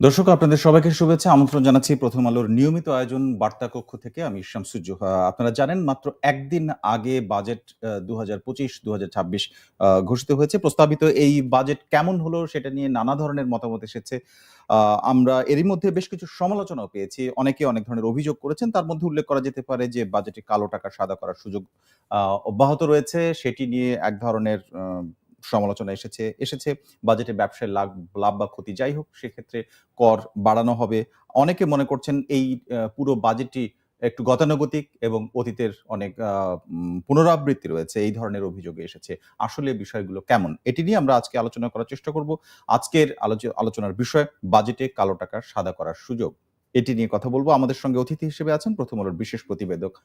দর্শক, আপনাদের সবাইকে শুভেচ্ছা। আমন্ত্রণ জানাচ্ছি প্রথম আলোর নিয়মিত আয়োজন বার্তা কক্ষ থেকে। আমি শামসুজ্জোহা আপনারা জানেন, মাত্র একদিন আগে বাজেট দু হাজার পঁচিশ দু হাজার ছাব্বিশ ঘোষিত হয়েছে। প্রস্তাবিত এই বাজেট কেমন হলো সেটা নিয়ে নানা ধরনের মতামত এসেছে। আমরা এরই মধ্যে বেশ কিছু সমালোচনাও পেয়েছি। অনেকে অনেক ধরনের অভিযোগ করেছেন। তার মধ্যে উল্লেখ করা যেতে পারে যে, বাজেটে কালো টাকা সাদা করার সুযোগ অব্যাহত রয়েছে। সেটি নিয়ে এক ধরনের সমালোচনা এসেছে এসেছে। বাজেটে ব্যবসায় লাভ লাভ বা ক্ষতি যাই হোক, সেক্ষেত্রে কর বাড়ানো হবে। অনেকে মনে করছেন এই পুরো বাজেটটি একটু গতানুগতিক এবং অতীতের অনেক পুনরাবৃত্তি রয়েছে। এই ধরনের অভিযোগ এসেছে। আসলে বিষয়গুলো কেমন? এটি নিয়ে আমরা আজকে আলোচনা করার চেষ্টা করব। আজকের আলোচ- আলোচনার বিষয়, বাজেটে কালো টাকা সাদা করার সুযোগ। এটি নিয়ে কথা বলব। আমাদের সঙ্গে অতিথি হিসেবে আছেন প্রথম আলোর বিশেষ প্রতিবেদক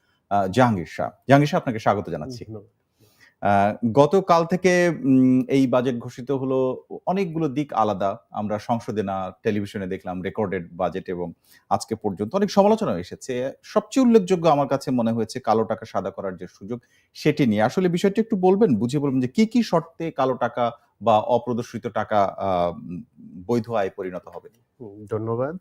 জাহাঙ্গীর শাহ। জাহাঙ্গীর শাহ, আপনাকে স্বাগত জানাচ্ছি। গতকাল থেকে এই বাজেট ঘোষিত হলো। অনেকগুলো দিক আলাদা। আমরা সংসদে না, টেলিভিশনে দেখলাম রেকর্ডেড বাজেট এবং আজকে পর্যন্ত অনেক সমালোচনা এসেছে। সবচেয়ে উল্লেখযোগ্য আমার কাছে মনে হয়েছে কালো টাকা সাদা করার যে সুযোগ, সেটি নিয়ে। আসলে বিষয়টি একটু বলবেন, বুঝিয়ে বলবেন যে কি কি শর্তে কালো টাকা বা অপ্রদর্শিত টাকা বৈধ আয় পরিণত হবে? ধন্যবাদ।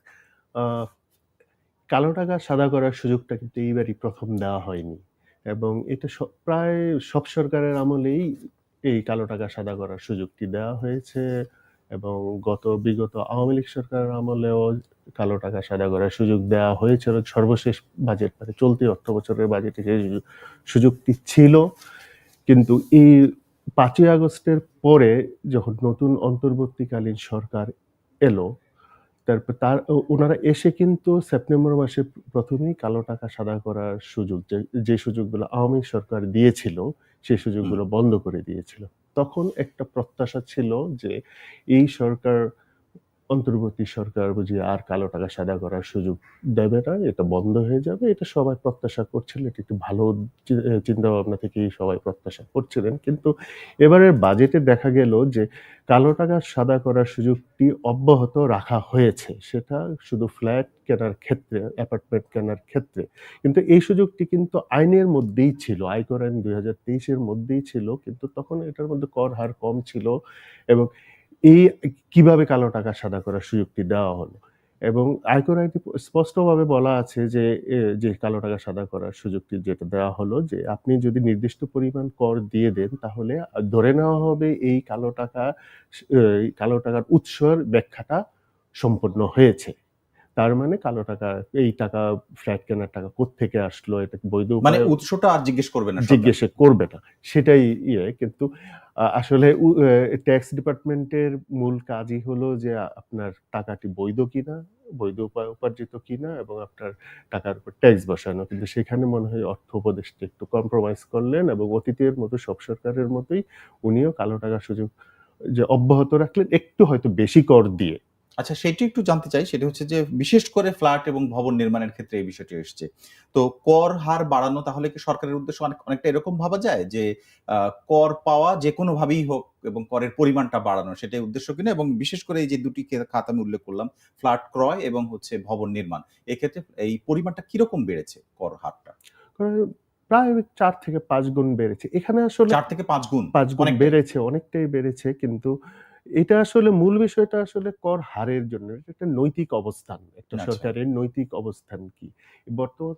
কালো টাকা সাদা করার সুযোগটা কিন্তু এইবারই প্রথম দেওয়া হয়নি। এবং এটা প্রায় সব সরকারের আমলেই এই কালো টাকা সাদা করার সুযোগটি দেওয়া হয়েছে এবং গত, বিগত আওয়ামী লীগ সরকারের আমলেও কালো টাকা সাদা করার সুযোগ দেওয়া হয়েছিল সর্বশেষ বাজেট মানে চলতি অর্থ বছরের বাজেটে সেই সুযোগটি ছিল। কিন্তু এই পাঁচই আগস্টের পরে যখন নতুন অন্তর্বর্তীকালীন সরকার এলো তারপর তার ওনারা এসে কিন্তু সেপ্টেম্বর মাসে প্রথমেই কালো টাকা সাদা করার সুযোগ যে যে সুযোগগুলো আওয়ামী সরকার দিয়েছিল সেই সুযোগগুলো বন্ধ করে দিয়েছিল। তখন একটা প্রত্যাশা ছিল যে এই সরকার অন্তর্বর্তী সরকার বুঝি আর কালো টাকা সাদা করার সুযোগ দেবে না, এটা বন্ধ হয়ে যাবে, এটা সবাই প্রত্যাশা করছিল এটা একটু ভালো চিন্তা ভাবনা থেকেই সবাই প্রত্যাশা করছিলেন, কিন্তু এবারের বাজেটে দেখা গেল যে কালো টাকা সাদা করার সুযোগটি অব্যাহত রাখা হয়েছে, সেটা শুধু ফ্ল্যাট কেনার ক্ষেত্রে, অ্যাপার্টমেন্ট কেনার ক্ষেত্রে, কিন্তু এই সুযোগটি কিন্তু আইনের মধ্যেই ছিল, আয়কর আইন দুই হাজার তেইশের মধ্যেই ছিল, কিন্তু তখন এটার মধ্যে কর হার কম ছিল এবং এই কীভাবে কালো টাকা সাদা করার সুযোগটি দেওয়া হলো? এবং আয়কর আইনে স্পষ্টভাবে বলা আছে যে যে কালো টাকা সাদা করার সুযোগটি যেটা দেওয়া হলো যে, আপনি যদি নির্দিষ্ট পরিমাণ কর দিয়ে দেন, তাহলে ধরে নেওয়া হবে এই কালো টাকা কালো টাকার উৎসর ব্যাখ্যাটা সম্পন্ন হয়েছে। তার মানে কালো টাকা এই টাকা ফ্ল্যাট কেনার টাকা কোত্থেকে আসলো? এটা বৈধ মানে উৎসটা আর জিজ্ঞেস করবে না জিজ্ঞেস করবে না। সেটাই ইয়ে কিন্তু আসলে ট্যাক্স ডিপার্টমেন্টের মূল কাজই হলো যে আপনার টাকাটি বৈধ কিনা বৈধ উপায় উপার্জিত কিনা এবং আপনার টাকার উপর ট্যাক্স বসানো। কিন্তু সেখানে মনে হয় অর্থ উপদেশটা একটু কম্প্রোমাইজ করলেন এবং অতীতের মতো সব সরকারের মতোই উনিও কালো টাকার সুযোগ যে অব্যাহত রাখলেন একটু হয়তো বেশি কর দিয়ে। আচ্ছা সেটি একটু জানতে চাই। সেটা হচ্ছে যে বিশেষ করে ফ্ল্যাট এবং ভবন নির্মাণের ক্ষেত্রে এই বিষয়টি এসেছে। তো কর হার বাড়ানো তাহলে কি সরকারের উদ্দেশ্য অনেক অনেকটা এরকম ভাবা যায়? যে কর পাওয়া যে কোনো ভাবেই হোক এবং করের পরিমাণটা বাড়ানো সেটাই উদ্দেশ্য কিনা? এবং বিশেষ করে এই যে দুটি খাত আমি উল্লেখ করলাম ফ্ল্যাট ক্রয় এবং হচ্ছে ভবন নির্মাণ এক্ষেত্রে এই পরিমাণটা কীরকম বেড়েছে কর হারটা? প্রায় চার থেকে পাঁচ গুণ বেড়েছে। এখানে আসলে চার থেকে পাঁচ গুণ? পাঁচ গুণ বেড়েছে অনেকটাই বেড়েছে। কিন্তু এটা আসলে মূল বিষয়টা আসলে কর হারের জন্য একটা নৈতিক অবস্থান একটা আচ্ছা। সরকারের নৈতিক অবস্থান কি বর্তমান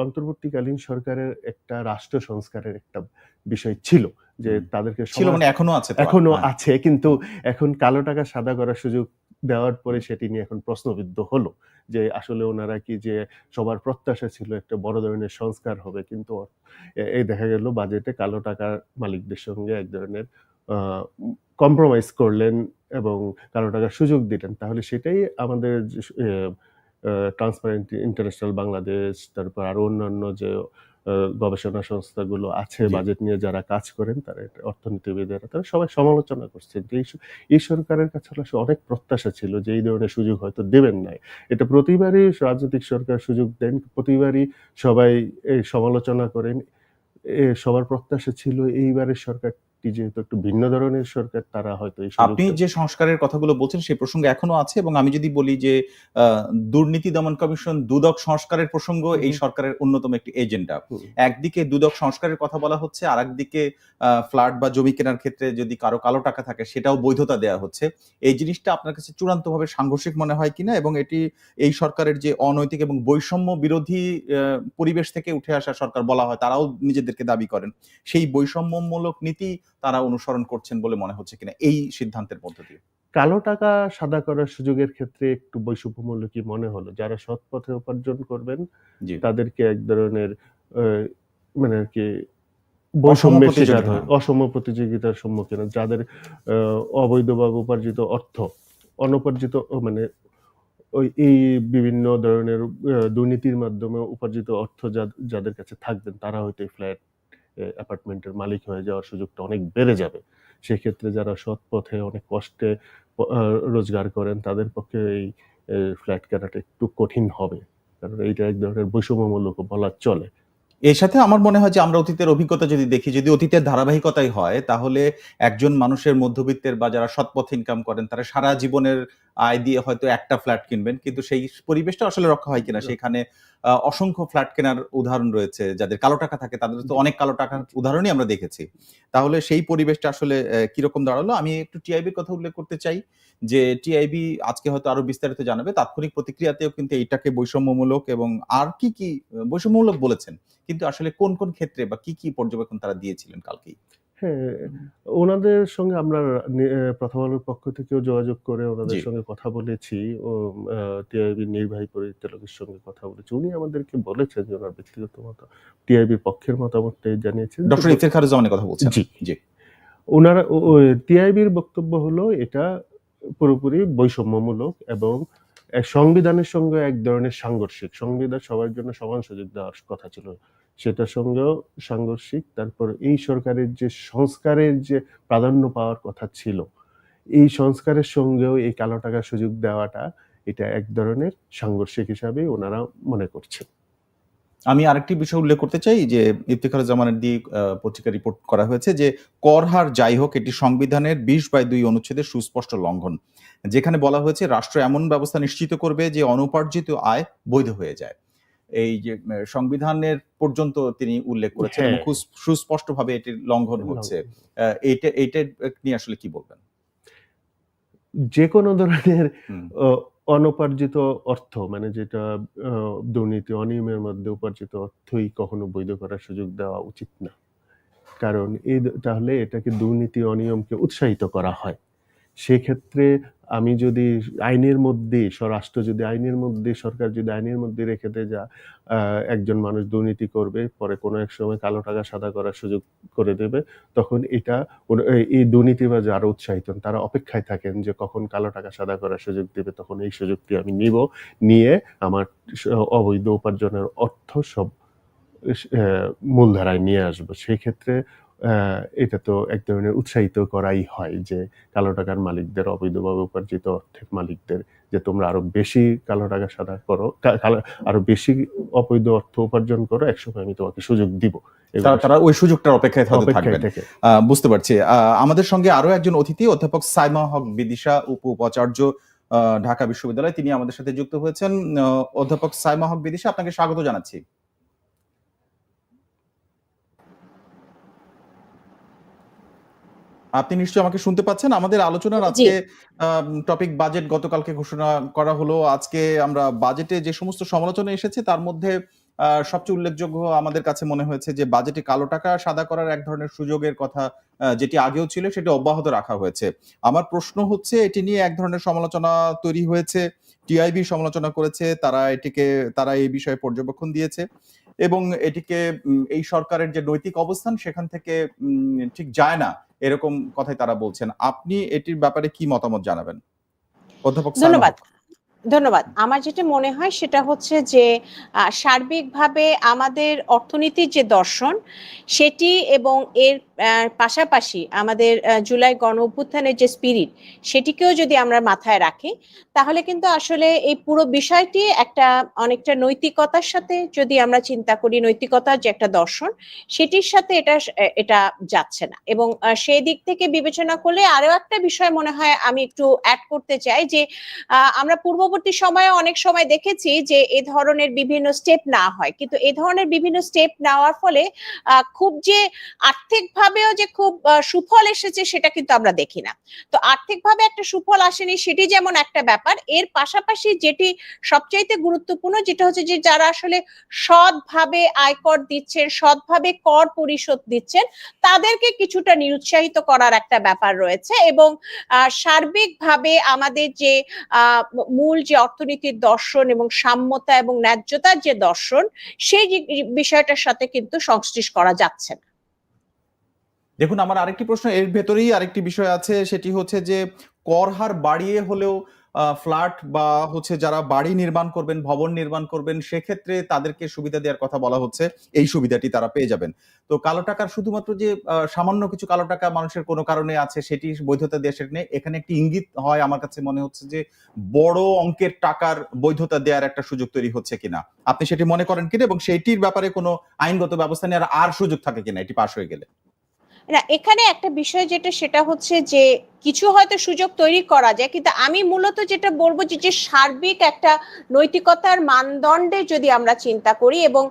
অন্তর্বর্তীকালীন সরকারের একটা রাষ্ট্র সংস্কারের একটা বিষয় ছিল যে তাদেরকে ছিল মানে এখনও আছে এখনও হ্যাঁ। আছে কিন্তু এখন কালো টাকা সাদা করার সুযোগ দেওয়ার পরে সেটি নিয়ে এখন প্রশ্নবিদ্ধ হলো যে আসলে ওনারা কি যে সবার প্রত্যাশা ছিল একটা বড় ধরনের সংস্কার হবে কিন্তু এই দেখা গেল বাজেটে কালো টাকার মালিকদের সঙ্গে এক ধরনের কম্প্রোমাইজ করলেন এবং কালো টাকার সুযোগ দিলেন তাহলে সেটাই আমাদের ট্রান্সপারেন্ট ইন্টারন্যাশনাল বাংলাদেশ তারপর আরও অন্যান্য যে গবেষণা সংস্থাগুলো আছে বাজেট নিয়ে যারা কাজ করেন তারা এটা অর্থনীতিবিদেরা তারা সবাই সমালোচনা করছেন যে এই সরকারের কাছে আসলে অনেক প্রত্যাশা ছিল যে এই ধরনের সুযোগ হয়তো দেবেন নাই। এটা প্রতিবারই রাজনৈতিক সরকার সুযোগ দেন প্রতিবারই সবাই এই সমালোচনা করেন। এ সবার প্রত্যাশা ছিল এইবারের সরকার সরকারটি যেহেতু একটু ভিন্ন ধরনের সরকার তারা হয়তো আপনি যে সংস্কারের কথাগুলো বলছেন সেই প্রসঙ্গ এখনও আছে এবং আমি যদি বলি যে দুর্নীতি দমন কমিশন দুদক সংস্কারের প্রসঙ্গ এই সরকারের অন্যতম একটি এজেন্ডা। একদিকে দুদক সংস্কারের কথা বলা হচ্ছে আর একদিকে ফ্ল্যাট বা জমি কেনার ক্ষেত্রে যদি কারও কালো টাকা থাকে সেটাও বৈধতা দেওয়া হচ্ছে। এই জিনিসটা আপনার কাছে চূড়ান্তভাবে সাংঘর্ষিক মনে হয় কিনা এবং এটি এই সরকারের যে অনৈতিক এবং বৈষম্য বিরোধী পরিবেশ থেকে উঠে আসা সরকার বলা হয় তারাও নিজেদেরকে দাবি করেন। সেই বৈষম্যমূলক নীতি তারা অনুসরণ করছেন বলে মনে হচ্ছে কিনা এই সিদ্ধান্তের মধ্য দিয়ে? কালো টাকা সাদা করার সুযোগের ক্ষেত্রে একটু বৈষম্যমূল্য কি মনে হলো? যারা সৎ পথে উপার্জন করবেন তাদেরকে এক ধরনের মানে আর কি বৈষম্যের শিকার হয় অসম প্রতিযোগিতার সম্মুখীন যাদের অবৈধভাবে উপার্জিত অর্থ অনুপার্জিত মানে ওই এই বিভিন্ন ধরনের দুর্নীতির মাধ্যমে উপার্জিত অর্থ যাদের কাছে থাকবেন তারা হয়তো এই ফ্ল্যাট অ্যাপার্টমেন্টের মালিক হয়ে যাওয়ার সুযোগটা অনেক বেড়ে যাবে। সেক্ষেত্রে যারা সৎ পথে অনেক কষ্টে রোজগার করেন, তাদের পক্ষে এই ফ্ল্যাট কেনাটা একটু কঠিন হবে। কারণ এইটা এক ধরনের বৈষম্যমূলক বলা চলে। এর সাথে আমার মনে হয় যে আমরা অতীতের অভিজ্ঞতা যদি দেখি যদি অতীতের ধারাবাহিকতাই হয় তাহলে একজন মানুষের মধ্যবিত্তের বা যারা সৎপথ ইনকাম করেন তারা সারা জীবনের আয় দিয়ে হয়তো একটা ফ্ল্যাট কিনবেন কিন্তু সেই পরিবেশটা আসলে রক্ষা হয় কিনা? সেখানে অসংখ্য ফ্ল্যাট কেনার উদাহরণ রয়েছে যাদের কালো টাকা থাকে তাদের তো অনেক কালো টাকার উদাহরণই আমরা দেখেছি। তাহলে সেই পরিবেশটা আসলে কীরকম দাঁড়াল? আমি একটু টিআইবির কথা উল্লেখ করতে চাই যে টিআইবি আজকে হয়তো আরও বিস্তারিত জানাবে। তাৎক্ষণিক প্রতিক্রিয়াতেও কিন্তু এইটাকে বৈষম্যমূলক এবং আর কি কি বৈষম্যমূলক বলেছেন কিন্তু আসলে কোন কোন ক্ষেত্রে বা কি কি পর্যবেক্ষণ তারা দিয়েছিলেন কালকেই? হ্যাঁ ওনাদের সঙ্গে আমরা প্রথম আলোর পক্ষ থেকেও যোগাযোগ করে ওনাদের সঙ্গে কথা বলেছি ও নির্বাহী পরিচালকের সঙ্গে কথা বলেছি। উনি আমাদেরকে বলেছেন যে ওনার ব্যক্তিগত মত টিআইবির পক্ষের মতামতটাই জানিয়েছেন। ডক্টর কথা বলছেন। জি। জি। ওনারা টিআইবির বক্তব্য হলো এটা পুরোপুরি বৈষম্যমূলক এবং এক সংবিধানের সঙ্গে এক ধরনের সাংঘর্ষিক। সংবিধান সবার জন্য সমান সুযোগ দেওয়ার কথা ছিল। সেটার সঙ্গেও সাংঘর্ষিক। তারপর এই সরকারের যে সংস্কারের যে প্রাধান্য পাওয়ার কথা ছিল, এই সংস্কারের সঙ্গেও এই কালো টাকার সুযোগ দেওয়াটা এটা এক ধরনের সাংঘর্ষিক হিসাবে ওনারা মনে করছেন। আমি আরেকটি বিষয় উল্লেখ করতে চাই যে ইফতেখার জামানের দিয়ে পত্রিকা রিপোর্ট করা হয়েছে যে কর হার যাই হোক, এটি সংবিধানের বিশ বাই দুই অনুচ্ছেদের সুস্পষ্ট লঙ্ঘন। যেখানে বলা হয়েছে, রাষ্ট্র এমন ব্যবস্থা নিশ্চিত করবে যে অনুপার্জিত আয় বৈধ হয়ে যায়। এই যে সংবিধানের পর্যন্ত তিনি উল্লেখ করেছেন হ্যাঁ। খুব সুস্পষ্টভাবে এটির লঙ্ঘন হচ্ছে। এইটা এইটা নিয়ে আসলে কি বলবেন? যে কোনো ধরনের অনুপার্জিত অর্থ মানে যেটা দুর্নীতি অনিয়মের মধ্যে উপার্জিত অর্থই কখনো বৈধ করার সুযোগ দেওয়া উচিত না। কারণ এই তাহলে এটাকে দুর্নীতি অনিয়মকে উৎসাহিত করা হয়। সেক্ষেত্রে আমি যদি আইনের মধ্যে স্বরাষ্ট্র যদি আইনের মধ্যে সরকার যদি আইনের মধ্যে রেখে দেয় যা একজন মানুষ দুর্নীতি করবে, পরে কোনো এক সময় কালো টাকা সাদা করার সুযোগ করে দেবে, তখন এটা এই- এই দুর্নীতিবাজ আরও উৎসাহিত তারা অপেক্ষায় থাকেন যে কখন কালো টাকা সাদা করার সুযোগ দেবে, তখন এই সুযোগটি আমি নিব। নিয়ে আমার অবৈধ উপার্জনের অর্থ সব মূলধারায় নিয়ে আসব। সেই ক্ষেত্রে এটা তো এক ধরনের উৎসাহিত করাই হয় যে কালো টাকার মালিকদের অবৈধভাবে উপার্জিত অর্থের মালিকদের যে তোমরা আরও বেশি কালো টাকা সাদা করো আরও বেশি অবৈধ অর্থ উপার্জন করো একসময় আমি তোমাকে সুযোগ দিব। তারা ওই সুযোগটার অপেক্ষায় থাকবেন। বুঝতে পারছি। আহ, আমাদের সঙ্গে আরও একজন অতিথি অধ্যাপক সাইমা হক বিদিশা উপ উপাচার্য ঢাকা বিশ্ববিদ্যালয়। তিনি আমাদের সাথে যুক্ত হয়েছেন। অধ্যাপক সাইমা হক বিদিশা আপনাকে স্বাগত জানাচ্ছি। আপনি নিশ্চয়ই আমাকে শুনতে পাচ্ছেন। আমাদের আলোচনার আজকে টপিক বাজেট গতকালকে ঘোষণা করা হলো। আজকে আমরা বাজেটে যে সমস্ত সমালোচনা এসেছে তার মধ্যে সবচেয়ে উল্লেখযোগ্য আমাদের কাছে মনে হয়েছে যে বাজেটে কালো টাকা সাদা করার এক ধরনের সুযোগের কথা যেটি আগেও ছিল সেটি অব্যাহত রাখা হয়েছে। আমার প্রশ্ন হচ্ছে এটি নিয়ে এক ধরনের সমালোচনা তৈরি হয়েছে টিআইবি সমালোচনা করেছে তারা এটিকে তারা এই বিষয়ে পর্যবেক্ষণ দিয়েছে এবং এটিকে এই সরকারের যে নৈতিক অবস্থান সেখান থেকে উম, ঠিক যায় না। এরকম কথাই তারা বলছেন। আপনি এটির ব্যাপারে কি মতামত জানাবেন? অধ্যাপক ধন্যবাদ। ধন্যবাদ। আমার যেটা মনে হয় সেটা হচ্ছে যে সার্বিকভাবে আমাদের অর্থনীতির যে দর্শন, সেটি এবং এর পাশাপাশি আমাদের জুলাই গণ অভ্যুত্থানের যে স্পিরিট সেটিকেও যদি আমরা মাথায় রাখি, তাহলে কিন্তু আসলে এই পুরো বিষয়টি একটা অনেকটা নৈতিকতার সাথে যদি আমরা চিন্তা করি, নৈতিকতার যে একটা দর্শন, সেটির সাথে এটা এটা যাচ্ছে না। এবং সেই দিক থেকে বিবেচনা করলে আরও একটা বিষয় মনে হয় আমি একটু অ্যাড করতে চাই যে আমরা আমরা পূর্ববর্তী সময়ে অনেক সময় দেখেছি যে এ ধরনের বিভিন্ন স্টেপ না হয়। কিন্তু এ ধরনের বিভিন্ন স্টেপ নেওয়ার ফলে খুব যে আর্থিকভাবেও যে খুব সুফল এসেছে সেটা কিন্তু আমরা দেখি না। তো আর্থিকভাবে একটা সুফল আসেনি সেটি যেমন একটা ব্যাপার, এর পাশাপাশি যেটি সবচাইতে গুরুত্বপূর্ণ যেটা হচ্ছে যে যারা আসলে সৎভাবে আয়কর দিচ্ছেন, সৎভাবে কর পরিশোধ দিচ্ছেন, তাদেরকে কিছুটা নিরুৎসাহিত করার একটা ব্যাপার রয়েছে এবং সার্বিকভাবে আমাদের যে মূল যে অর্থনীতির দর্শন এবং সাম্যতা এবং ন্যায্যতার যে দর্শন, সেই বিষয়টার সাথে কিন্তু সংশ্লিষ্ট করা যাচ্ছে না। দেখুন, আমার আরেকটি প্রশ্ন, এর ভেতরেই আরেকটি বিষয় আছে, সেটি হচ্ছে যে, কর হার বাড়িয়ে হলেও ফ্ল্যাট বা হচ্ছে যারা বাড়ি নির্মাণ করবেন, ভবন নির্মাণ করবেন, সেক্ষেত্রে তাদেরকে সুবিধা দেওয়ার কথা বলা হচ্ছে। এই সুবিধাটি তারা পেয়ে যাবেন। তো কালো টাকার শুধুমাত্র যে সামান্য কিছু কালো টাকা মানুষের কোনো কারণে আছে, সেটি বৈধতা দেওয়া নেই। এখানে একটি ইঙ্গিত হয় আমার কাছে মনে হচ্ছে যে, বড় অঙ্কের টাকার বৈধতা দেওয়ার একটা সুযোগ তৈরি হচ্ছে কিনা। আপনি সেটি মনে করেন কিনা এবং সেইটির ব্যাপারে কোনো আইনগত ব্যবস্থা নেওয়ার আর সুযোগ থাকে কিনা, এটি পাশ হয়ে গেলে। না, এখানে একটা বিষয় যেটা, সেটা হচ্ছে যে কিছু হয়তো সুযোগ তৈরি করা যায়, কিন্তু আমি মূলত যেটা বলব যে যে সার্বিক একটা নৈতিকতার মানদণ্ডে যদি আমরা চিন্তা করি এবং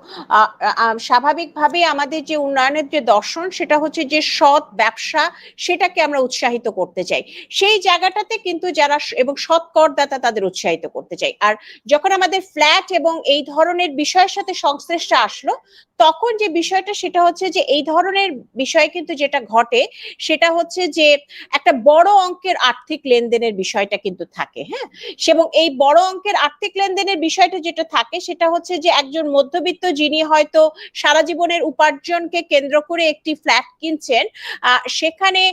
স্বাভাবিকভাবে আমাদের যে উন্নয়নের যে দর্শন, সেটা হচ্ছে যে সৎ ব্যবসা, সেটাকে আমরা উৎসাহিত করতে চাই। সেই জায়গাটাতে কিন্তু যারা এবং সৎ করদাতা তাদের উৎসাহিত করতে চাই। আর যখন আমাদের ফ্ল্যাট এবং এই ধরনের বিষয়ের সাথে সংশ্লিষ্ট আসলো তখন যে বিষয়টা সেটা হচ্ছে যে এই ধরনের বিষয় কিন্তু যেটা ঘটে সেটা হচ্ছে যে একটা বড় অঙ্কের আর্থিক লেনদেনের বিষয়টা কিন্তু থাকে হ্যাঁ? এবং এই বড় অঙ্কের আর্থিক লেনদেনের বিষয়টা যেটা থাকে সেটা হচ্ছে যে একজন মধ্যবিত্ত যিনি হয়তো সারা জীবনের উপার্জনকে কেন্দ্র করে একটি ফ্ল্যাট কিনছেন সেখানে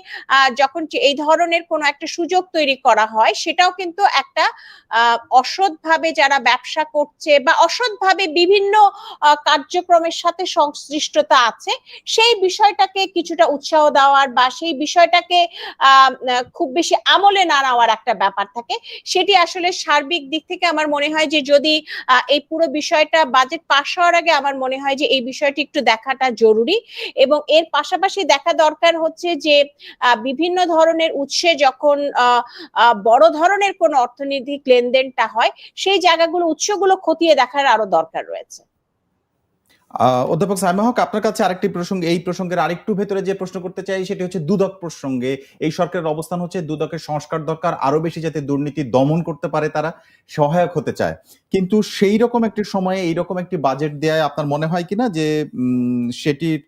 যখন এই ধরনের কোনো একটা সুযোগ তৈরি করা হয় সেটাও কিন্তু একটা অসৎভাবে যারা ব্যবসা করছে বা অসৎভাবে বিভিন্ন কার্যক্রমের সাথে সংশ্লিষ্টতা আছে, সেই বিষয়টাকে কিছুটা উৎসাহ দেওয়ার বা সেই বিষয়টাকে খুব বেশি আমলে না নেওয়ার একটা ব্যাপার থাকে। সেটি আসলে সার্বিক দিক থেকে আমার মনে হয় যে যদি এই পুরো বিষয়টা বাজেট পাশ হওয়ার আগে আমার মনে হয় যে এই বিষয়টি একটু দেখাটা জরুরি এবং এর পাশাপাশি দেখা দরকার হচ্ছে যে বিভিন্ন ধরনের উৎসে যখন বড় ধরনের কোন অর্থনৈতিক লেনদেনটা হয়, সেই জায়গাগুলো, উৎসগুলো খতিয়ে দেখার আরও দরকার রয়েছে। অধ্যাপক সাইমা হক, আপনার কাছে আরেকটি প্রসঙ্গ, এই প্রসঙ্গের আরেকটু ভেতরে যে প্রশ্ন করতে চাই, সেটি হচ্ছে দুদক প্রসঙ্গে। এই সরকারের অবস্থান হচ্ছে দুদকের সংস্কার দরকার আরও বেশি যাতে দুর্নীতি দমন করতে পারে তারা, সহায়ক হতে চায়। কিন্তু সেই রকম একটি সময়ে, এইরকম একটি বাজেট দেয় আপনার মনে হয় কিনা যে সেটির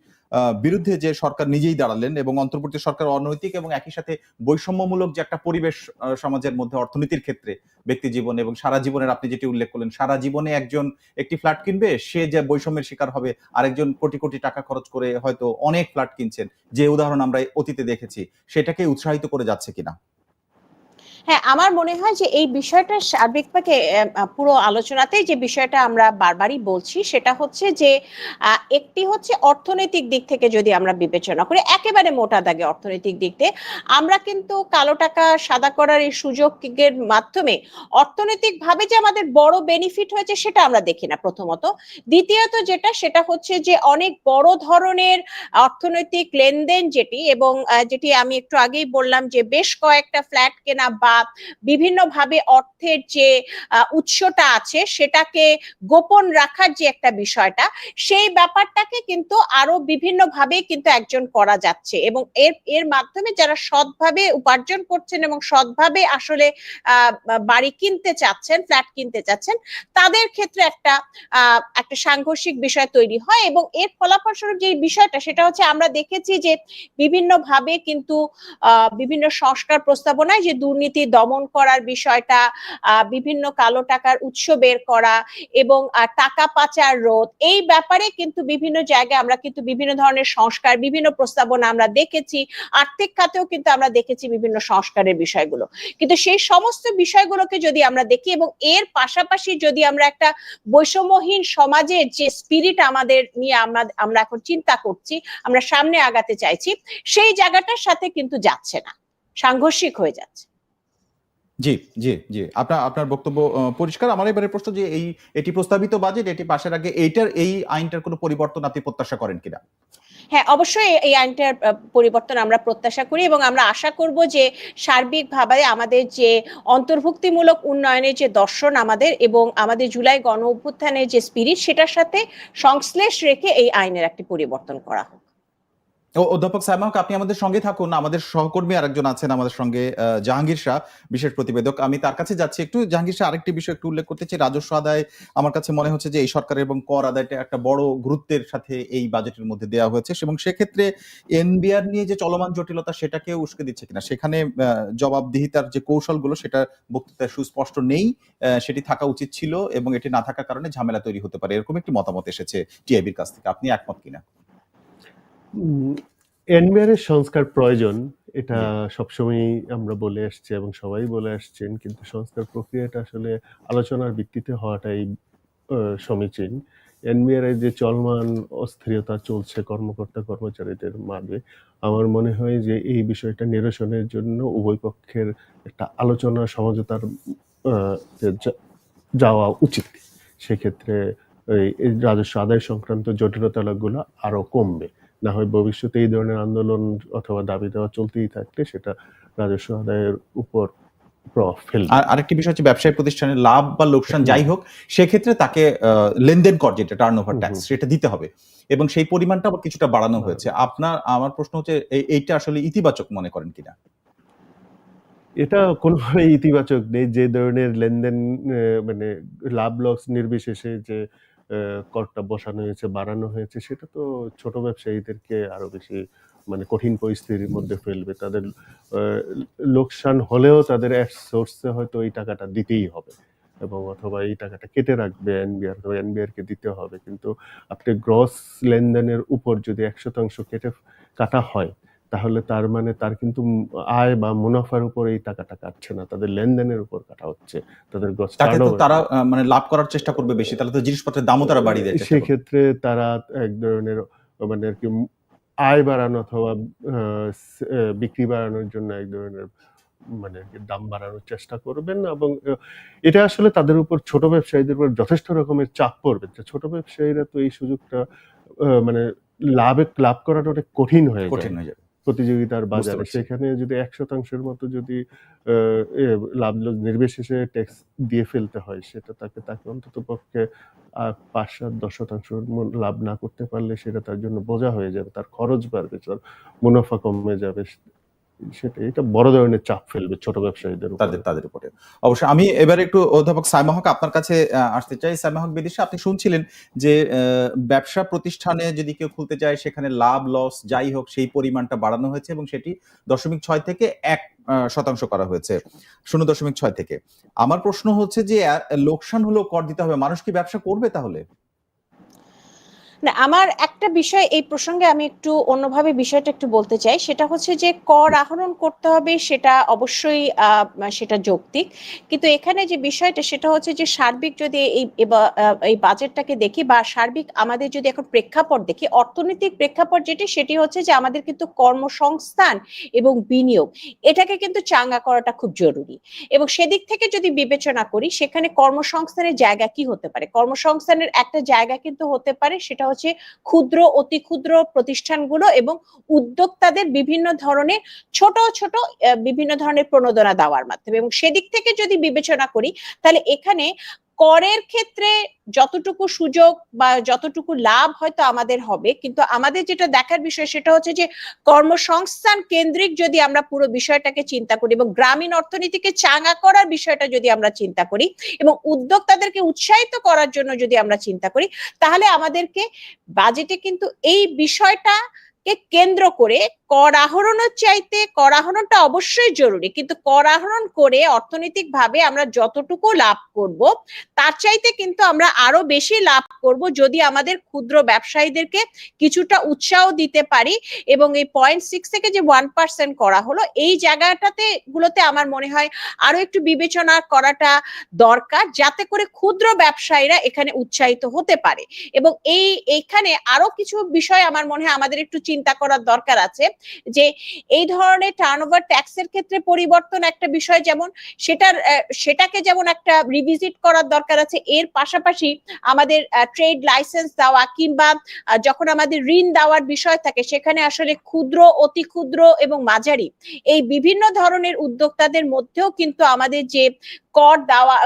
বিরুদ্ধে যে সরকার নিজেই দাঁড়ালেন এবং অন্তর্বর্তী সরকার অনৈতিক এবং একই সাথে বৈষম্যমূলক যে একটা পরিবেশ সমাজের মধ্যে অর্থনীতির ক্ষেত্রে ব্যক্তি জীবন এবং সারা জীবনের আপনি যেটি উল্লেখ করলেন, সারা জীবনে একজন একটি ফ্ল্যাট কিনবে, সে যে বৈষম্যের শিকার হবে, আরেকজন কোটি কোটি টাকা খরচ করে হয়তো অনেক ফ্ল্যাট কিনছেন, যে উদাহরণ আমরা অতীতে দেখেছি, সেটাকে উৎসাহিত করে যাচ্ছে কিনা? হ্যাঁ আমার মনে হয় যে এই বিষয়টা সার্বিকভাবে পুরো আলোচনাতেই যে বিষয়টা আমরা বারবারই বলছি, সেটা হচ্ছে যে একটি হচ্ছে অর্থনৈতিক দিক থেকে যদি আমরা বিবেচনা করি, একেবারে মোটা দাগে অর্থনৈতিক দিক থেকে আমরা কিন্তু কালো টাকা সাদা করার এই সুযোগের মাধ্যমে অর্থনৈতিক ভাবে যে আমাদের বড় বেনিফিট হয়েছে, সেটা আমরা দেখি না প্রথমত। দ্বিতীয়ত যেটা, সেটা হচ্ছে যে অনেক বড় ধরনের অর্থনৈতিক লেনদেন যেটি এবং যেটি আমি একটু আগেই বললাম যে বেশ কয়েকটা ফ্ল্যাট কেনা বা বিভিন্নভাবে অর্থের যে উৎসটা আছে সেটাকে গোপন রাখার যে একটা বিষয়টা, সেই ব্যাপারটাকে কিন্তু আরও বিভিন্ন ভাবে কিন্তু একজন করা যাচ্ছে এবং এর এর মাধ্যমে যারা সৎভাবে উপার্জন করছেন এবং সৎভাবে আসলে বাড়ি কিনতে চাচ্ছেন, ফ্ল্যাট কিনতে চাচ্ছেন, তাদের ক্ষেত্রে একটা একটা সাংঘর্ষিক বিষয় তৈরি হয় এবং এর ফলাফলস্বরূপ যে বিষয়টা সেটা হচ্ছে আমরা দেখেছি যে বিভিন্ন ভাবে কিন্তু বিভিন্ন সংস্কার প্রস্তাবনায় যে দুর্নীতির দমন করার বিষয়টা বিভিন্ন কালো টাকার উৎস বের করা এবং টাকা পাচার রোধ, এই ব্যাপারে কিন্তু বিভিন্ন জায়গায় আমরা কিন্তু বিভিন্ন ধরনের সংস্কার, বিভিন্ন প্রস্তাবনা আমরা দেখেছি। আর্থিক খাতেও কিন্তু আমরা দেখেছি বিভিন্ন সংস্কারের বিষয়গুলো। কিন্তু সেই সমস্ত বিষয়গুলোকে যদি আমরা দেখি এবং এর পাশাপাশি যদি আমরা একটা বৈষম্যহীন সমাজের যে স্পিরিট আমাদের নিয়ে আমরা আমরা এখন চিন্তা করছি, আমরা সামনে আগাতে চাইছি, সেই জায়গাটার সাথে কিন্তু যাচ্ছে না, সাংঘর্ষিক হয়ে যাচ্ছে। জি জি জি। আপনার আপনার বক্তব্য পরিষ্কার। আমার এবারে প্রশ্ন যে এই, এটি প্রস্তাবিত বাজেট এটি পাশের আগে এইটার, এই আইনটার কোনো পরিবর্তন আপনি প্রত্যাশা করেন কিনা? হ্যাঁ অবশ্যই এই আইনটার পরিবর্তন আমরা প্রত্যাশা করি এবং আমরা আশা করব যে সার্বিকভাবে আমাদের যে অন্তর্ভুক্তিমূলক উন্নয়নের যে দর্শন আমাদের এবং আমাদের জুলাই গণ অভ্যুত্থানের যে স্পিরিট সেটার সাথে সংশ্লেষ রেখে এই আইনের একটি পরিবর্তন করা হোক। অধ্যাপক সাইমাহক আপনি আমাদের সঙ্গে থাকুন। আমাদের সহকর্মী আরেকজন আছেন আমাদের সঙ্গে জাহাঙ্গীর শাহ, বিশেষ প্রতিবেদক। আমি তার কাছে যাচ্ছি। একটু জাহাঙ্গীর শাহ, আরেকটি বিষয় একটু উল্লেখ করতে চাই। রাজস্ব আদায়, আমার কাছে মনে হচ্ছে যে এই সরকারের এবং কর আদায়টা একটা বড় গুরুত্বের সাথে এই বাজেটের মধ্যে দেওয়া হয়েছে এবং সেক্ষেত্রে এনবিআর নিয়ে যে চলমান জটিলতা সেটাকে উস্কে দিচ্ছে কিনা? সেখানে জবাবদিহিতার যে কৌশলগুলো সেটা বক্তৃতায় সুস্পষ্ট নেই। সেটি থাকা উচিত ছিল এবং এটি না থাকার কারণে ঝামেলা তৈরি হতে পারে। এরকম একটি মতামত এসেছে টিআইবির কাছ থেকে। আপনি একমত কিনা? এনবিআর এর সংস্কার প্রয়োজন এটা সবসময়ই আমরা বলে আসছি এবং সবাই বলে আসছেন কিন্তু সংস্কার প্রক্রিয়াটা আসলে আলোচনার ভিত্তিতে হওয়াটাই সমীচীন। এনবিআর এর যে চলমান অস্থিরতা চলছে কর্মকর্তা কর্মচারীদের মাঝে আমার মনে হয় যে এই বিষয়টা নিরসনের জন্য উভয় পক্ষের একটা আলোচনা সমঝোতার যাওয়া উচিত। সেক্ষেত্রে এই রাজস্ব আদায় সংক্রান্ত জটিলতাগুলো আরও কমবে। না হয় ভবিষ্যতে এই ধরনের আন্দোলন অথবা দাবি দেওয়া চলতেই থাকলে সেটা রাজস্ব আদায়ের উপর আরেকটি বিষয় হচ্ছে ব্যবসায়ী প্রতিষ্ঠানের লাভ বা লোকসান যাই হোক সেক্ষেত্রে তাকে লেনদেন কর যেটা টার্ন ওভার ট্যাক্স সেটা দিতে হবে। এবং সেই পরিমাণটা আবার কিছুটা বাড়ানো হয়েছে। আপনার আমার প্রশ্ন হচ্ছে এইটা আসলে ইতিবাচক মনে করেন কিনা? এটা কোনোভাবে ইতিবাচক নেই। যে ধরনের লেনদেন মানে লাভ লস নির্বিশেষে যে করটা বসানো হয়েছে, বাড়ানো হয়েছে, সেটা তো ছোট ব্যবসায়ীদেরকে আরও বেশি মানে কঠিন পরিস্থিতির মধ্যে ফেলবে। তাদের লোকসান হলেও তাদের এক সোর্সে হয়তো এই টাকাটা দিতেই হবে এবং অথবা এই টাকাটা কেটে রাখবে এনবিআর তো এনবিআর কে দিতে হবে। কিন্তু আপনি গ্রস লেনদেনের উপর যদি এক শতাংশ কেটে কাটা হয় তাহলে তার মানে তার কিন্তু আয় বা মুনাফার উপর এই টাকাটা কাটছে না তাদের লেনদেনের উপর কাটা হচ্ছে তাদের তারা মানে লাভ করার চেষ্টা করবে বেশি তাহলে তো জিনিসপত্রের দামও তারা বাড়িয়ে দেয় সেক্ষেত্রে তারা এক ধরনের মানে আর কি আয় বাড়ানো অথবা বিক্রি বাড়ানোর জন্য এক ধরনের মানে দাম বাড়ানোর চেষ্টা করবেন এবং এটা আসলে তাদের উপর ছোট ব্যবসায়ীদের উপর যথেষ্ট রকমের চাপ পড়বে। ছোট ব্যবসায়ীরা তো এই সুযোগটা মানে লাভে লাভ করাটা অনেক কঠিন হয়ে কঠিন হয়ে যাবে। প্রতিযোগিতার বাজারে। সেখানে যদি এক শতাংশের মতো যদি লাভ নির্বিশেষে ট্যাক্স দিয়ে ফেলতে হয় সেটা তাকে তাকে অন্তত পক্ষে পাঁচ সাত দশ শতাংশ লাভ না করতে পারলে সেটা তার জন্য বোঝা হয়ে যাবে তার খরচ বাড়বে তার মুনাফা কমে যাবে সেটা এটা বড় ধরনের চাপ ফেলবে ছোট ব্যবসায়ীদের তাদের তাদের উপরে। অবশ্যই আমি এবার একটু অধ্যাপক সাইমাহক আপনার কাছে আসতে চাই। সাইমাহক বিদিশা আপনি শুনছিলেন যে ব্যবসা প্রতিষ্ঠানে যদি কেউ খুলতে চায় সেখানে লাভ, লস যাই হোক, সেই পরিমাণটা বাড়ানো হয়েছে এবং সেটি দশমিক ছয় থেকে এক শতাংশ করা হয়েছে। শূন্য দশমিক ছয় থেকে। আমার প্রশ্ন হচ্ছে যে লোকসান হলেও কর দিতে হবে। মানুষ কি ব্যবসা করবে তাহলে? না, আমার একটা বিষয় এই প্রসঙ্গে আমি একটু অন্যভাবে বিষয়টা একটু বলতে চাই। সেটা হচ্ছে যে, কর আহরণ করতে হবে সেটা অবশ্যই সেটা যৌক্তিক। কিন্তু এখানে যে বিষয়টা, সেটা হচ্ছে যে, সার্বিক যদি এই এই বাজেটটাকে দেখি বা সার্বিক আমাদের যদি এখন প্রেক্ষাপট দেখি, অর্থনৈতিক প্রেক্ষাপট যেটি, সেটি হচ্ছে যে, আমাদের কিন্তু কর্মসংস্থান এবং বিনিয়োগ, এটাকে কিন্তু চাঙ্গা করাটা খুব জরুরি। এবং সেদিক থেকে যদি বিবেচনা করি, সেখানে কর্মসংস্থানের জায়গা কি হতে পারে? কর্মসংস্থানের একটা জায়গা কিন্তু হতে পারে, সেটা হচ্ছে ক্ষুদ্র, অতি ক্ষুদ্র প্রতিষ্ঠানগুলো এবং উদ্যোক্তাদের বিভিন্ন ধরনের ছোট ছোট বিভিন্ন ধরনের প্রণোদনা দেওয়ার মাধ্যমে। এবং সেদিক থেকে যদি বিবেচনা করি, তাহলে এখানে করের ক্ষেত্রে যতটুকু সুযোগ বা যতটুকু লাভ হয়তো আমাদের হবে, কিন্তু আমাদের যেটা দেখার বিষয় সেটা হচ্ছে যে কর্মসংস্থান কেন্দ্রিক যদি আমরা পুরো বিষয়টাকে চিন্তা করি এবং গ্রামীণ অর্থনীতিকে চাঙ্গা করার বিষয়টা যদি আমরা চিন্তা করি এবং উদ্যোক্তাদেরকে উৎসাহিত করার জন্য যদি আমরা চিন্তা করি, তাহলে আমাদেরকে বাজেটে কিন্তু এই বিষয়টা কে কেন্দ্র করে কর আহরণের চাইতে কর আহরণটা অবশ্যই জরুরি। কিন্তু কর আহরণ করে অর্থনৈতিক ভাবে আমরা যতটুকু লাভ করব, তার চাইতে কিন্তু আমরা আরও বেশি লাভ করব যদি আমাদের ক্ষুদ্র ব্যবসায়ীদেরকে কিছুটা উৎসাহ দিতে পারি এবং এই পয়েন্ট সিক্স থেকে যে ওয়ান পার্সেন্ট করা হলো, এই জায়গাটাতে গুলোতে আমার মনে হয় আরও একটু বিবেচনা করাটা দরকার যাতে করে ক্ষুদ্র ব্যবসায়ীরা এখানে উৎসাহিত হতে পারে। এবং এই, এইখানে আরও কিছু বিষয় আমার মনে হয় আমাদের একটু চিন্তা করার দরকার আছে যে এই ধরনের টার্ন ওভার ট্যাক্সের ক্ষেত্রে পরিবর্তন একটা বিষয় যেমন সেটার সেটাকে যেমন একটা রিভিজিট করার দরকার আছে, এর পাশাপাশি আমাদের ট্রেড লাইসেন্স দেওয়া কিংবা যখন আমাদের ঋণ দেওয়ার বিষয় থাকে সেখানে আসলে ক্ষুদ্র, অতি ক্ষুদ্র এবং মাঝারি এই বিভিন্ন ধরনের উদ্যোক্তাদের মধ্যেও কিন্তু আমাদের যে কর দেওয়া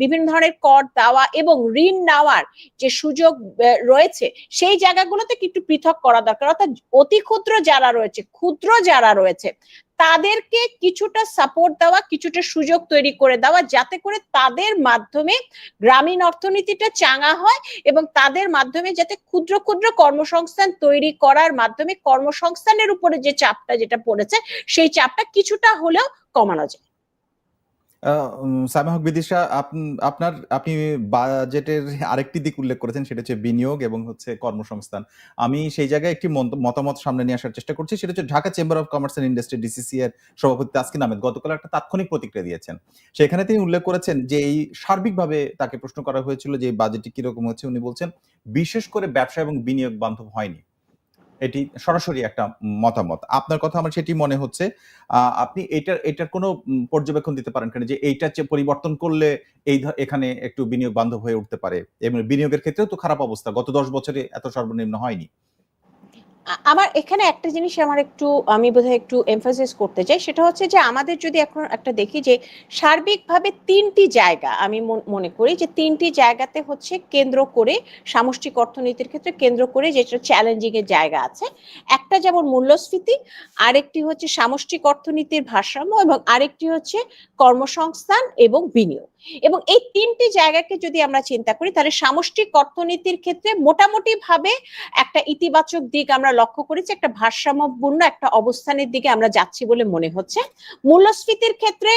বিভিন্ন ধরনের কর দেওয়া এবং ঋণ নেওয়ার যে সুযোগ রয়েছে, সেই জায়গাগুলোতে একটু পৃথক করা দরকার? অর্থাৎ অতি ক্ষুদ্র যারা রয়েছে, ক্ষুদ্র যারা রয়েছে, তাদেরকে কিছুটা সাপোর্ট দেওয়া, কিছুটা সুযোগ তৈরি করে দেওয়া যাতে করে তাদের মাধ্যমে গ্রামীণ অর্থনীতিটা চাঙা হয় এবং তাদের মাধ্যমে যাতে ক্ষুদ্র ক্ষুদ্র কর্মসংস্থান তৈরি করার মাধ্যমে কর্মসংস্থানের উপরে যে চাপটা যেটা পড়েছে, সেই চাপটা কিছুটা হলেও কমানো যায়। সাইমা হক বিদিশা, আপ- আপনার, আপনি বাজেটের আরেকটি দিক উল্লেখ করেছেন, সেটা হচ্ছে বিনিয়োগ এবং হচ্ছে কর্মসংস্থান। আমি সেই জায়গায় একটি মতামত সামনে নিয়ে আসার চেষ্টা করছি, সেটা হচ্ছে Dhaka chamber of commerce and industry DCCI এর সভাপতি তাসকিন আহমেদ গতকাল একটা তাৎক্ষণিক প্রতিক্রিয়া দিয়েছেন। সেখানে তিনি উল্লেখ করেছেন যে এই সার্বিকভাবে তাকে প্রশ্ন করা হয়েছিল যে বাজেটটি কীরকম হচ্ছে। উনি বলছেন, বিশেষ করে ব্যবসা এবং বিনিয়োগ বান্ধব হয়নি। এটি সরাসরি একটা মতামত। আপনার কথা আমার সেটি মনে হচ্ছে আপনি এটার এটার কোনো পর্যবেক্ষণ দিতে পারেন কেন যে এইটার চেয়ে পরিবর্তন করলে এই এখানে একটু বিনিয়োগ বান্ধব হয়ে উঠতে পারে? এবং বিনিয়োগের ক্ষেত্রেও তো খারাপ অবস্থা, গত দশ বছরে এত সর্বনিম্ন হয়নি। আমার এখানে একটা জিনিস আমার একটু, আমি বোধহয় একটু এমফাসিস করতে চাই, সেটা হচ্ছে যে আমাদের যদি এখন একটা দেখি যে সার্বিকভাবে তিনটি জায়গা, আমি মন- করি যে তিনটি জায়গাতে হচ্ছে কেন্দ্র করে সামষ্টিক অর্থনীতির ক্ষেত্রে কেন্দ্র করে যেটা চ্যালেঞ্জিং এর জায়গা আছে, একটা যেমন মূল্যস্ফীতি, আরেকটি হচ্ছে সামষ্টিক অর্থনীতির ভারসাম্য এবং আরেকটি হচ্ছে কর্মসংস্থান এবং বিনিয়োগ। এবং এই তিনটি জায়গাকে যদি আমরা চিন্তা করি, তাহলে সামষ্টিক অর্থনীতির ক্ষেত্রে মোটামুটি ভাবে একটা ইতিবাচক দিক আমরা লক্ষ্য করেছি, একটা ভারসাম্যপূর্ণ একটা অবস্থানের দিকে আমরা যাচ্ছি বলে মনে হচ্ছে। মূল্যস্ফীতির ক্ষেত্রে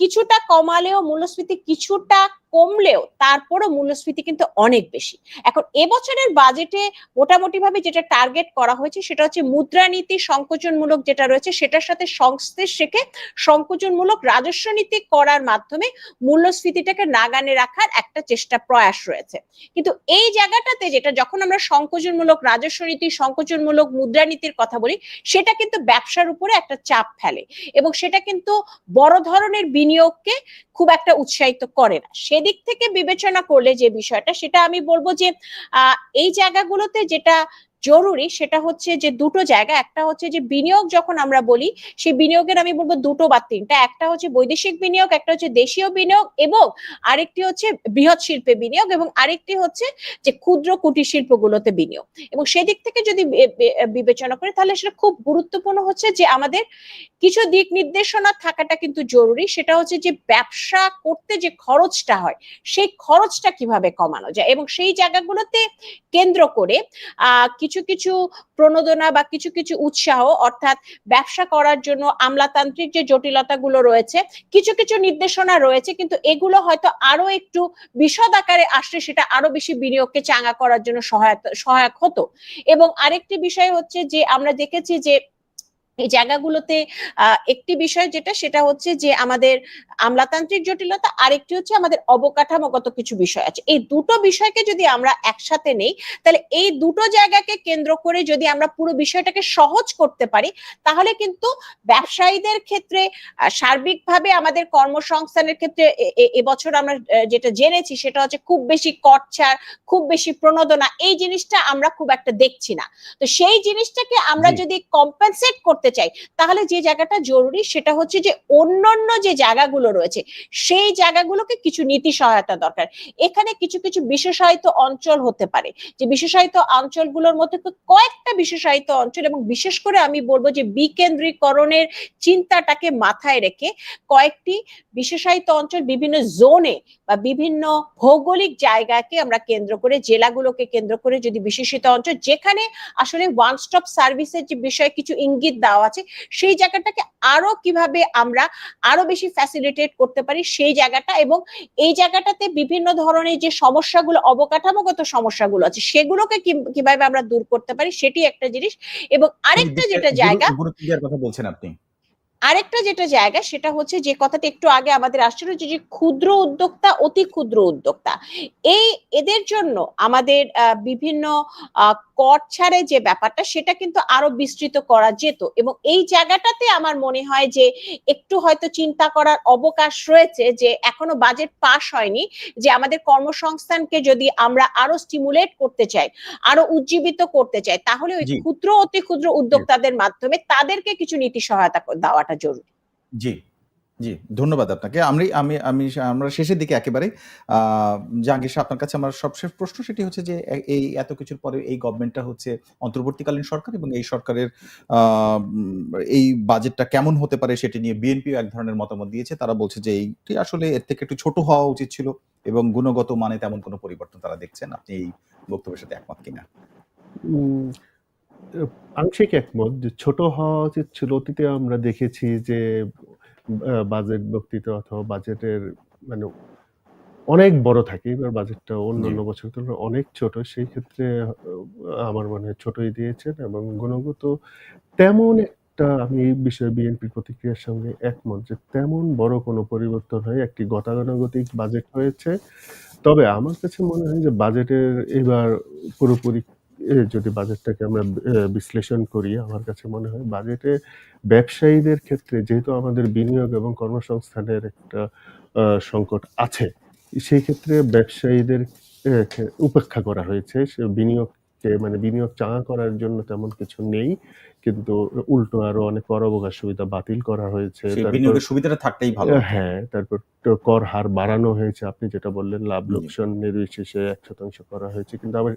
কিছুটা কমালেও মূল্যস্ফীতি কিছুটা কমলেও তারপরও মূল্যস্ফীতি কিন্তু অনেক বেশি। এখন এবছরের বাজেটে মোটামুটি ভাবে যেটা টার্গেট করা হয়েছে সেটা হচ্ছে মুদ্রানীতি সংকোচনমূলক যেটা রয়েছে সেটার সাথে সংশ্লেষ রেখে সংকোচনমূলক রাজস্ব নীতি করার মাধ্যমে মূল্যস্ফীতিটাকে নাগানে রাখার একটা চেষ্টা প্রয়াস রয়েছে। কিন্তু এই জায়গাটাতে যেটা যখন আমরা সংকোচনমূলক রাজস্ব নীতি, সংকোচনমূলক মুদ্রানীতির কথা বলি, সেটা কিন্তু ব্যবসার উপরে একটা চাপ ফেলে এবং সেটা কিন্তু বড় ধরনের বিনিয়োগকে খুব একটা উৎসাহিত করে না। সেদিক থেকে বিবেচনা করলে যে বিষয়টা সেটা আমি বলব যে এই জায়গাগুলোতে যেটা জরুরি সেটা হচ্ছে যে দুটো জায়গা, একটা হচ্ছে যে বিনিয়োগ যখন আমরা বলি, সেই বিনিয়োগের আমি বলব দুটো বা তিনটা। একটা হচ্ছে বৈদেশিক বিনিয়োগ, একটা হচ্ছে দেশীয় বিনিয়োগ এবং আরেকটি হচ্ছে বৃহৎ শিল্পে বিনিয়োগ এবং আরেকটি হচ্ছে যে ক্ষুদ্র কুটির শিল্পগুলোতে বিনিয়োগ। এবং সেদিক থেকে যদি বিবেচনা করি, তাহলে সেটা খুব গুরুত্বপূর্ণ হচ্ছে যে আমাদের কিছু দিক নির্দেশনা থাকাটা কিন্তু জরুরি। সেটা হচ্ছে যে ব্যবসা করতে যে খরচটা হয়, সেই খরচটা কীভাবে কমানো যায় এবং সেই জায়গাগুলোতে কেন্দ্র করে, আহ কিছু কিছু প্রণোদনা বা কিছু কিছু উৎসাহ, অর্থাৎ ব্যবসা করার জন্য আমলাতান্ত্রিক যে জটিলতাগুলো রয়েছে, কিছু কিছু নির্দেশনা রয়েছে, কিন্তু এগুলো হয়তো আরও একটু বিশদ আকারে আসলে সেটা আরও বেশি বিনিয়োগকে চাঙ্গা করার জন্য সহায়তা, সহায়ক হতো। এবং আরেকটি বিষয় হচ্ছে যে আমরা দেখেছি যে এই জায়গাগুলোতে আহ, একটি বিষয় যেটা সেটা হচ্ছে যে আমাদের আমলাতান্ত্রিক জটিলতা আরেকটি হচ্ছে আমাদের অবকাঠামোগত কিছু বিষয় আছে। এই দুটো বিষয়কে যদি আমরা একসাথে নেই তাহলে এই দুটো জায়গাকে কেন্দ্র করে যদি আমরা পুরো বিষয়টাকে সহজ করতে পারি তাহলে কিন্তু ব্যবসায়ীদের ক্ষেত্রে সার্বিকভাবে আমাদের কর্মসংস্থানের ক্ষেত্রে এবছর আমরা যেটা জেনেছি সেটা হচ্ছে খুব বেশি কর ছাড় খুব বেশি প্রণোদনা এই জিনিসটা আমরা খুব একটা দেখছি না। তো সেই জিনিসটাকে আমরা যদি কম্পেনসেট করতে করতে চাই, তাহলে যে জায়গাটা জরুরি সেটা হচ্ছে যে অন্যান্য যে জায়গাগুলো রয়েছে, সেই জায়গাগুলোকে কিছু নীতি সহায়তা দরকার। এখানে কিছু কিছু বিশেষায়িত অঞ্চল হতে পারে, যে বিশেষায়িত অঞ্চলগুলোর মধ্যে তো কয়েকটা বিশেষায়িত অঞ্চল এবং বিশেষ করে আমি বলব যে বিকেন্দ্রীকরণের চিন্তাটাকে মাথায় রেখে কয়েকটি বিশেষায়িত অঞ্চল বিভিন্ন জোনে বা বিভিন্ন ভৌগোলিক জায়গাকে আমরা কেন্দ্র করে, জেলাগুলোকে কেন্দ্র করে যদি বিশেষিত অঞ্চল, যেখানে আসলে ওয়ান স্টপ সার্ভিসের যে বিষয়ে কিছু ইঙ্গিত দেওয়া আছে সেই জায়গাটাকে আরও কীভাবে আমরা আরও বেশি ফ্যাসিলিটেট করতে পারি সেই জায়গাটা এবং এই জায়গাটাতে বিভিন্ন ধরনের যে সমস্যাগুলো অবকাঠামোগত সমস্যাগুলো আছে সেগুলোকে কীভাবে আমরা দূর করতে পারি সেটি একটা জিনিস এবং আরেকটা যেটা জায়গা কথা বলছেন আপনি। আরেকটা যেটা জায়গা সেটা হচ্ছে যে কথাটা একটু আগে আমাদের আসছিল যে যে ক্ষুদ্র উদ্যোক্তা অতি ক্ষুদ্র উদ্যোক্তা। এই এদের জন্য আমাদের আহ, বিভিন্ন কর ছাড়ে যে ব্যাপারটা সেটা কিন্তু আরও বিস্তৃত করা যেত। এবং এই জায়গাটাতে আমার মনে হয় যে একটু হয়তো চিন্তা করার অবকাশ রয়েছে যে এখনও বাজেট পাশ হয়নি যে আমাদের কর্মসংস্থানকে যদি আমরা আরও স্টিমুলেট করতে চাই আরও উজ্জীবিত করতে চাই তাহলে ওই ক্ষুদ্র অতি ক্ষুদ্র উদ্যোক্তাদের মাধ্যমে তাদেরকে কিছু নীতি সহায়তা দেওয়াটা জরুরি। জি। জি ধন্যবাদ আপনাকে। আমি আমি আমি আমরা শেষের দিকে একেবারে জাহাঙ্গীর সাহেব, আপনার কাছে আমার সবশেষ প্রশ্ন সেটি হচ্ছে যে এই এত কিছুর পরে এই গভর্নমেন্টটা হচ্ছে অন্তর্বর্তীকালীন সরকার এবং এই সরকারের এই বাজেটটা কেমন হতে পারে সেটি নিয়ে বিএনপিও এক ধরনের মতামত দিয়েছে। তারা বলছে যে এইটি আসলে এর থেকে একটু ছোট হওয়া উচিত ছিল এবং গুণগত মানে তেমন কোনো পরিবর্তন তারা দেখছেন। আপনি এই বক্তব্যের সাথে একমত কিনা? আংশিক একমত ছোট হওয়া উচিত ছিল। অতীতে আমরা দেখেছি যে বাজেট বক্তৃতা অথবা বাজেটের মানে অনেক বড় থাকে এবার বাজেটটা অন্য। অন্য বছর তুলনায় অনেক ছোট সেই ক্ষেত্রে আমার মনে হয় ছোটই দিয়েছেন এবং গুণগত তেমন একটা আমি এই বিষয়ে বিএনপির প্রতিক্রিয়ার সঙ্গে একমত যে তেমন বড় কোনো পরিবর্তন হয় একটি গতানুগতিক বাজেট হয়েছে তবে আমার কাছে মনে হয় যে বাজেটের এবার পুরোপুরি যদি বাজেটটাকে আমরা বিশ্লেষণ করি আমার কাছে মনে হয় বাজেটে ব্যবসায়ীদের ক্ষেত্রে যেহেতু আমাদের বিনিয়োগ এবং কর্মসংস্থানের একটা সংকট আছে সেই ক্ষেত্রে ব্যবসায়ীদের উপেক্ষা করা হয়েছে। সে বিনিয়োগকে মানে বিনিয়োগ চাঙা করার জন্য তেমন কিছু নেই কিন্তু উল্টো আরও অনেক কর অবকাশ সুবিধা বাতিল করা হয়েছে। বিনিয়োগের সুবিধাটা থাকলেই ভালো। হ্যাঁ তারপর কর হার বাড়ানো হয়েছে আপনি যেটা বললেন লাভ। লোকসান নির্বিশেষে এক শতাংশ করা হয়েছে কিন্তু আবার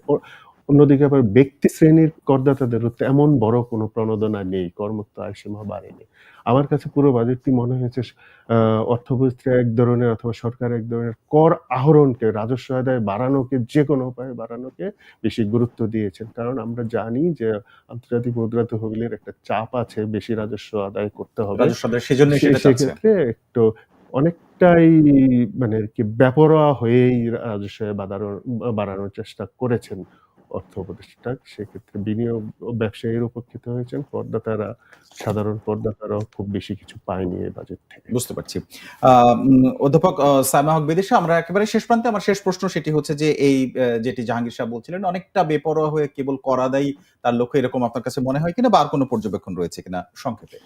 অন্যদিকে আবার ব্যক্তি শ্রেণির করদাতাদেরও তেমন বড় কোনো প্রণোদনা নেই করমুক্ত আয় সীমা বাড়েনি। আমার কাছে পুরো বাজেটটি মনে হয়েছে আহ, অর্থমন্ত্রী এক ধরনের অথবা সরকার এক ধরনের কর আহরণকে রাজস্ব আদায় বাড়ানোকে যে কোনো উপায়ে বাড়ানোকে বেশি গুরুত্ব দিয়েছেন। কারণ আমরা জানি যে আন্তর্জাতিক মুদ্রা তহবিলের একটা চাপ আছে বেশি রাজস্ব আদায় করতে হবে। সেক্ষেত্রে একটু অনেকটাই মানে আর কি বেপরোয়া হয়েই রাজস্ব বাড়ানোর চেষ্টা করেছেন। অর্থ উপদেষ্টা সেক্ষেত্রে বিনিয়োগ ও ব্যবসায়ীর উপকৃত হয়েছেন। করদাতারা সাধারণ করদাতারাও খুব বেশি কিছু পায়নি এই বাজেট থেকে। বুঝতে পারছি। আহ, অধ্যাপক আহ, সাইমা হক বিদেশে আমরা একেবারে শেষ প্রান্তে আমার শেষ প্রশ্ন সেটি হচ্ছে যে এই যেটি জাহাঙ্গীর সাহেব বলছিলেন অনেকটা বেপরোয়া হয়ে কেবল করা দেয় তার লক্ষ্য এরকম আপনার কাছে মনে হয় কিনা বা আর কোনো পর্যবেক্ষণ রয়েছে কিনা সংক্ষেপে?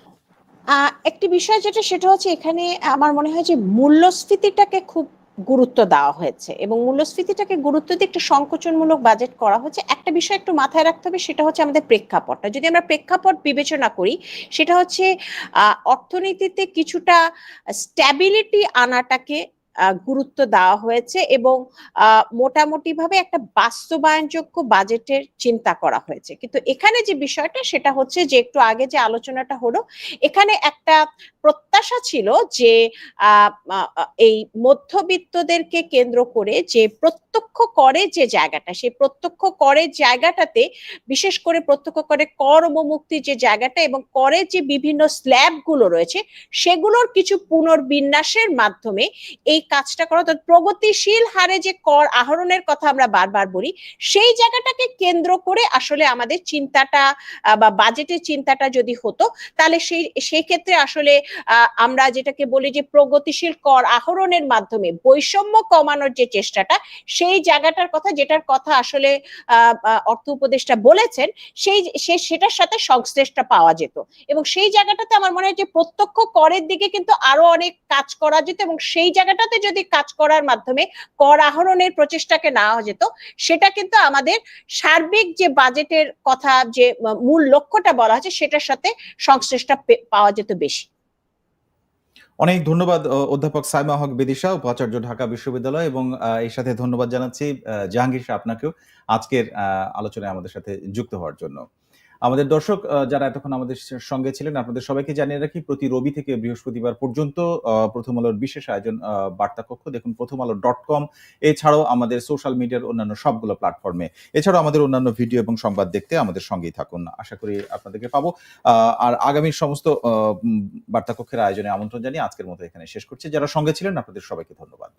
আহ, একটি বিষয় যেটা সেটা হচ্ছে এখানে আমার মনে হয় যে মূল্যস্ফীতিটাকে খুব গুরুত্ব দেওয়া হয়েছে এবং মূল্যস্ফীতিটাকে গুরুত্ব দিয়ে একটা সংকোচনমূলক বাজেট করা হচ্ছে একটা বিষয় একটু মাথায় রাখতে হবে, সেটা হচ্ছে আমাদের প্রেক্ষাপটটা। যদি আমরা প্রেক্ষাপট বিবেচনা করি, সেটা হচ্ছে অর্থনীতিতে কিছুটা স্ট্যাবিলিটি আনাটাকে গুরুত্ব দেওয়া হয়েছে এবং মোটামুটি ভাবে একটা বাস্তবায়নযোগ্য বাজেটের চিন্তা করা হয়েছে। কিন্তু এখানে যে বিষয়টা, সেটা হচ্ছে যে একটু আগে যে আলোচনাটা হলো, এখানে একটা প্রত্যাশা ছিল যে এই মধ্যবিত্তদেরকে কেন্দ্র করে যে প্রত্যক্ষ করে যে জায়গাটা, সেই প্রত্যক্ষ করের জায়গাটাতে, বিশেষ করে প্রত্যক্ষ করে কর অবমুক্তির যে জায়গাটা এবং করের যে বিভিন্ন স্ল্যাবগুলো রয়েছে, সেগুলোর কিছু পুনর্বিন্যাসের মাধ্যমে এই কাজটা করা অর্থাৎ প্রগতিশীল হারে যে কর আহরণের কথা আমরা বারবার বলি, সেই জায়গাটাকে কেন্দ্র করে আসলে আমাদের চিন্তাটা বা বাজেটের চিন্তাটা যদি হতো, তাহলে সেই সেই ক্ষেত্রে আসলে আমরা যেটাকে বলি যে প্রগতিশীল কর আহরণের মাধ্যমে বৈষম্য কমানোর যে চেষ্টাটা সেই জায়গাটার কথা যেটার কথা আসলে অর্থ উপদেষ্টা বলেছেন, সেই, সে, সেটার সাথে সংশ্লেষটা পাওয়া যেত। এবং সেই জায়গাটাতে আমার মনে হয় যে প্রত্যক্ষ করের দিকে কিন্তু আরও অনেক কাজ করা যেত এবং সেই জায়গাটাতে যদি কাজ করার মাধ্যমে কর আহরণের প্রচেষ্টাকে নেওয়া যেত, সেটা কিন্তু আমাদের সার্বিক যে বাজেটের কথা যে, মূল লক্ষ্যটা বলা হচ্ছে সেটার সাথে সংশ্লেষটা পাওয়া যেত বেশি। অনেক ধন্যবাদ অধ্যাপক সাইমা হক বিদিশা, উপাচার্য ঢাকা বিশ্ববিদ্যালয় এবং এর সাথে ধন্যবাদ জানাচ্ছি জাহাঙ্গীর শাহ আপনাকেও আজকের আলোচনায় আমাদের সাথে যুক্ত হওয়ার জন্য। আমাদের দর্শক যারা এতক্ষণ আমাদের সঙ্গে ছিলেন, আপনাদের সবাইকে জানিয়ে রাখি, প্রতি রবি থেকে বৃহস্পতিবার পর্যন্ত প্রথম আলোর বিশেষ আয়োজন বার্তা কক্ষ দেখুন, প্রথম আলো ডট কম। এছাড়াও আমাদের সোশ্যাল মিডিয়ার অন্যান্য সবগুলো প্ল্যাটফর্মে। এছাড়াও আমাদের অন্যান্য ভিডিও এবং সংবাদ দেখতে আমাদের সঙ্গেই থাকুন। আশা করি আপনাদেরকে পাবো। আর আগামী সমস্ত বার্তা কক্ষের আয়োজনে আমন্ত্রণ জানিয়ে আজকের মতো এখানে শেষ করছি। যারা সঙ্গে ছিলেন, আপনাদের সবাইকে ধন্যবাদ।